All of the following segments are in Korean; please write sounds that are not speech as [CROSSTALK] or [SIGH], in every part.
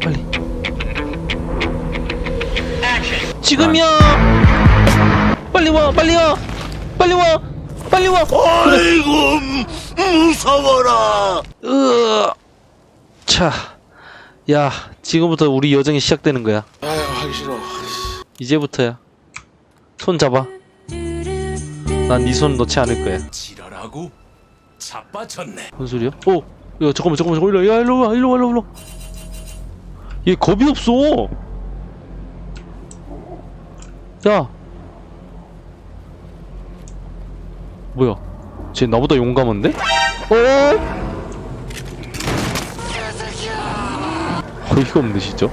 빨리 지금이야 빨리 와 빨리 와 빨리 와 빨리 와 아이고 무서워라. 으아. 자, 야, 지금부터 우리 여정이 시작되는 거야. 아유 하기 싫어. 이제부터야. 손 잡아. 난 네손 놓지 않을 거야. 지랄하고 자빠졌네. 뭔 소리야? 오, 야, 잠깐만, 잠깐만, 잠깐만, 일로, 와, 야, 일로 와, 일로 와, 일로 와, 일로 와. 얘 겁이 없어. 야, 뭐야? 쟤 나보다 용감한데? 어? 어이가 없네 진짜.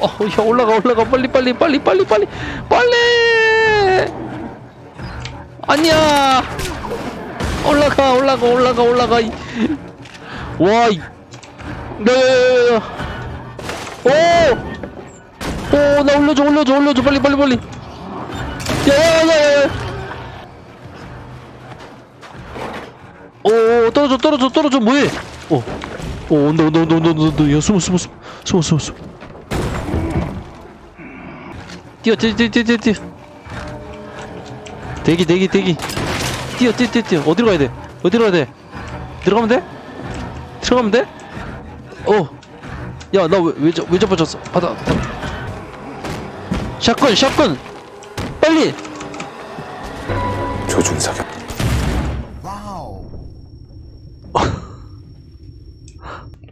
어, 야 올라가 올라가 빨리 빨리 빨리 빨리 빨리 빨리. 아니야. 올라가 올라가 올라가 올라가. 이- 와. 이... 네. 오. 오, 나 올려줘 올려줘 올려줘 빨리 빨리 빨리. 야 야 야 야. 오 떨어져 떨어져 떨어져 뭐해? 오. 오 온다 온다 온다 온다 온다 야 숨어 숨어 숨어 숨어 숨어 숨어 뛰어 뛰어 뛰어 뛰어 뛰어 대기 대기 대기 뛰어 뛰어 뛰어 뛰어 어디로 가야 돼 어디로 가야 돼 들어가면 돼 들어가면 돼? 어 야나왜왜왜 왜 잡아졌어 받아 샷건 샷건 빨리 조준사격.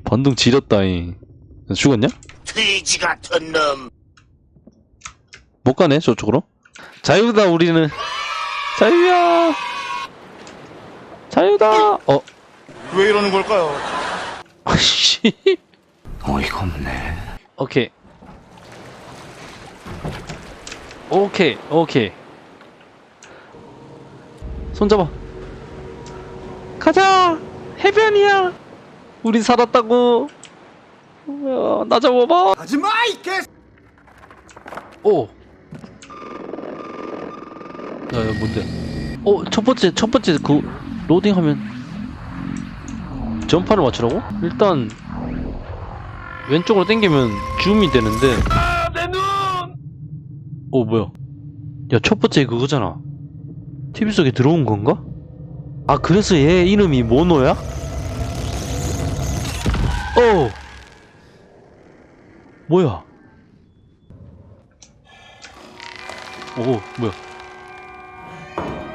반동 [LAUGHS] 지렸다잉 죽었냐? 돼지 같은 놈. 못 가네 저쪽으로 자유다 우리는 자유야 자유다 어 왜 이러는 걸까요? 아씨 어이가 없네. 오케이 오케이 오케이 손잡아 가자 해변이야 우리 살았다고 어, 나 잡아봐 하지마 이 개. 오. 야, 야, 뭔데? 어, 첫 번째, 첫 번째 그 로딩하면 전파를 맞추라고? 일단 왼쪽으로 당기면 줌이 되는데. 아, 내 눈! 오, 뭐야? 야, 첫 번째 그거잖아. TV 속에 들어온 건가? 아, 그래서 얘 이름이 모노야? 어. 뭐야? 오 뭐야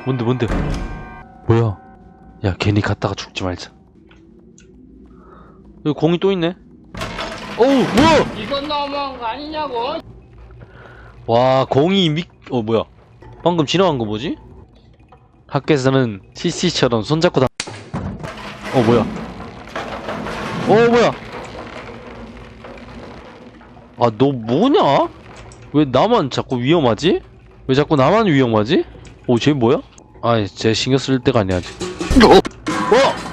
뭔데 뭔데 뭐야 야 괜히 갔다가 죽지 말자 여기 공이 또 있네 어우 뭐야 이건 너무한 거 아니냐고. 와 공이 믹어 뭐야 방금 지나간 거 뭐지? 학교에서는 CC처럼 손잡고 다 어 뭐야 어 뭐야 아 너 뭐냐? 왜 나만 자꾸 위험하지? 왜 자꾸 나만 위험하지? 오, 쟤 뭐야? 아이, 쟤 신경 쓸 때가 아니야, 아직. 어?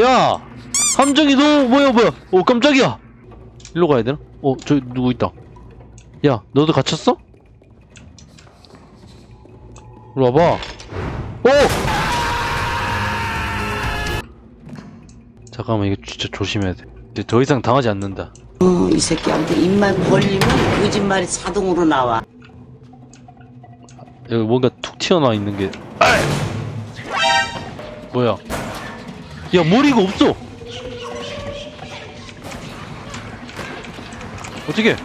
야! 함정이 너, 뭐야, 뭐야? 오, 깜짝이야! 일로 가야 되나? 어, 저기 누구 있다. 야, 너도 갇혔어? 일로 와봐. 오! 잠깐만, 이거 진짜 조심해야 돼. 이제 더 이상 당하지 않는다. 어, 이 새끼한테 입만 벌리면 거짓말이 자동으로 나와. 여기 뭔가 툭 튀어나와 있는 게 뭐야 야 머리가 없어. 어떻게?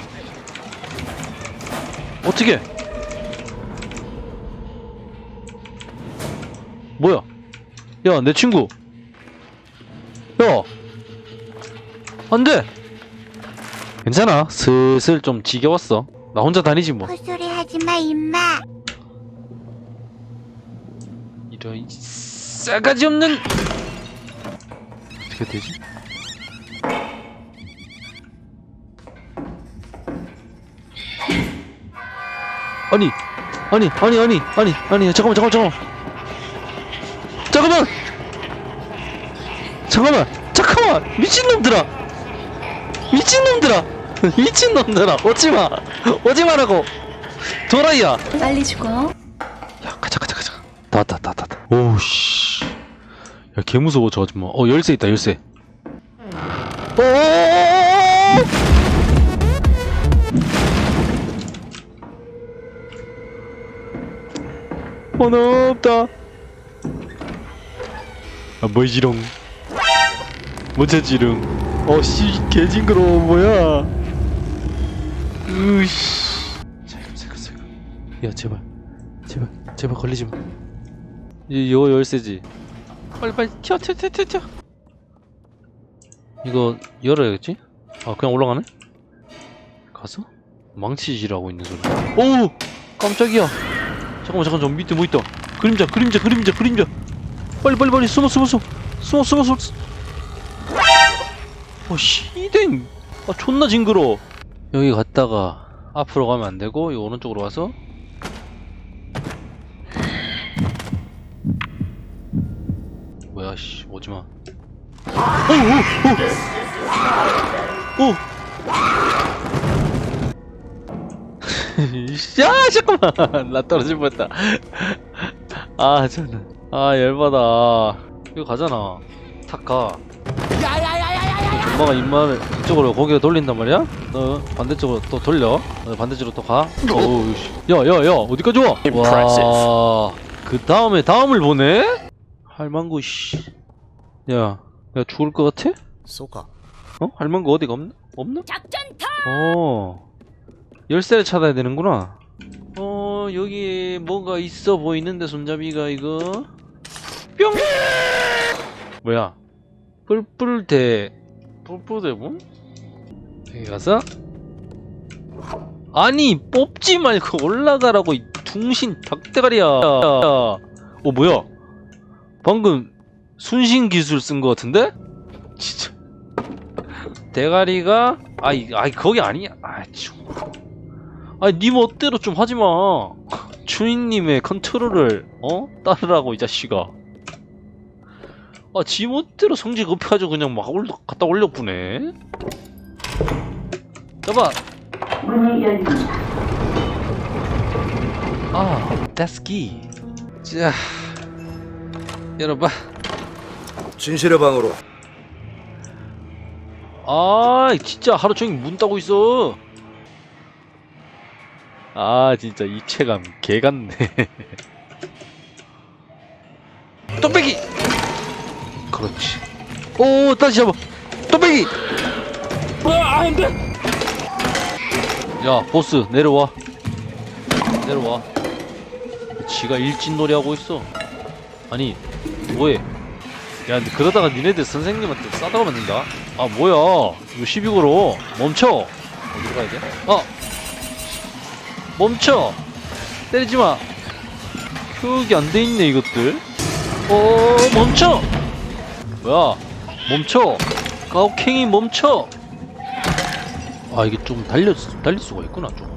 어떻게? 뭐야? 야 내 친구. 야 안돼. 괜찮아. 슬슬 좀 지겨웠어. 나 혼자 다니지 뭐. 헛소리 하지 마, 임마. 이런 이 싸가지 없는 어떻게 되지? 아니 아니 아니 아니 아니 아니 잠깐만 잠깐만 잠깐만. 잠깐만! 잠깐만! 잠깐만! 미친놈들아! 미친놈들아! [LAUGHS] 미친놈들아! 오지마! [LAUGHS] 오지마라고! 도라이야! 빨리 죽어. 야 가자 가자 가자. 다 왔다 다 왔다 다 왔다. 오우씨 야, 개 무서워, 저 아줌마. 어, 열쇠 있다, 열쇠. 어! 번호 없다. 아, 뭐지롱. 뭐지롱. 어, 씨, 개 징그러워, 뭐야. 으씨. 잠깐, 잠깐, 잠깐. 야, 제발. 제발, 제발 걸리지 마. 이, 이거 열쇠지. 빨리, 빨리, 튀어, 튀어, 튀어, 튀어. 이거 열어야겠지? 아, 그냥 올라가네? 가서? 망치질하고 있는 소리. 오! 깜짝이야. 잠깐만, 잠깐, 저 밑에 뭐 있다. 그림자, 그림자, 그림자, 그림자. 빨리, 빨리, 빨리, 숨어, 숨어, 숨어. 숨어, 숨어, 숨어. 어, 씨댕. 아, 존나 징그러. 여기 갔다가 앞으로 가면 안 되고, 이 오른쪽으로 와서. 뭐야, 씨, 오지 마. 오, 오, 오! 오! [LAUGHS] 야, 잠깐만. 나 떨어질 뻔했다. 아, 참나. 아, 열받아. 이거 가잖아. 탁 가. 엄마가 입만을 이쪽으로 고개를 돌린단 말이야? 너 반대쪽으로 또 돌려. 너 반대쪽으로 또 가. 어우, 씨. 야, 야, 야, 어디까지 와? 와, 그 다음에 다음을 보네? 할망구, 씨. 야, 야, 죽을 것 같아? 쏘가. 어? 할망구 어디가 없나? 없나? 어. 열쇠를 찾아야 되는구나. 어, 여기 뭔가 있어 보이는데, 손잡이가 이거. 뿅! 뭐야? 뿔뿔대, 뿔뿔대본? 여기 가서. 아니, 뽑지 말고 올라가라고, 이 둥신 닭대가리야. 어, 뭐야? 방금 순신 기술 쓴 것 같은데? 진짜. 대가리가 아이 아이 거기 아니야? 아 참. 아니 니 멋대로 좀 하지마. 주인님의 컨트롤을 어? 따르라고 이 자식아. 아지 멋대로 성질 급해가지고 그냥 막 올려 갖다 올려보네? 잡아! 아 데스키 자 열어봐 진실의 방으로. 아 진짜 하루 종일 문 따고 있어. 아 진짜 입체감 개 같네. [LAUGHS] 뚝배기! 그렇지. 오 다시 잡아 뚝배기! 야 보스 내려와. 내려와. 지가 일진놀이 하고 있어. 아니 뭐해? 야 근데 그러다가 니네들 선생님한테 싸다가 맞는다? 아 뭐야? 이거 시비 걸어 멈춰! 어디로 가야 돼? 어! 멈춰! 때리지마! 교육이 안 돼 있네 이것들. 어 멈춰! 뭐야? 멈춰! 가혹행위 멈춰! 아 이게 좀 달려 달릴 수가 있구나 좀.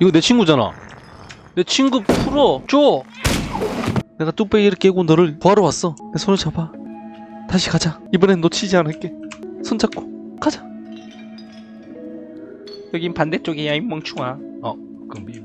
이거 내 친구잖아. 내 친구 풀어 줘 내가 뚝배기를 깨고 너를 구하러 왔어. 내 손을 잡아. 다시 가자. 이번엔 놓치지 않을게. 손 잡고 가자. 여긴 반대쪽이야 이 멍충아. 어, 미,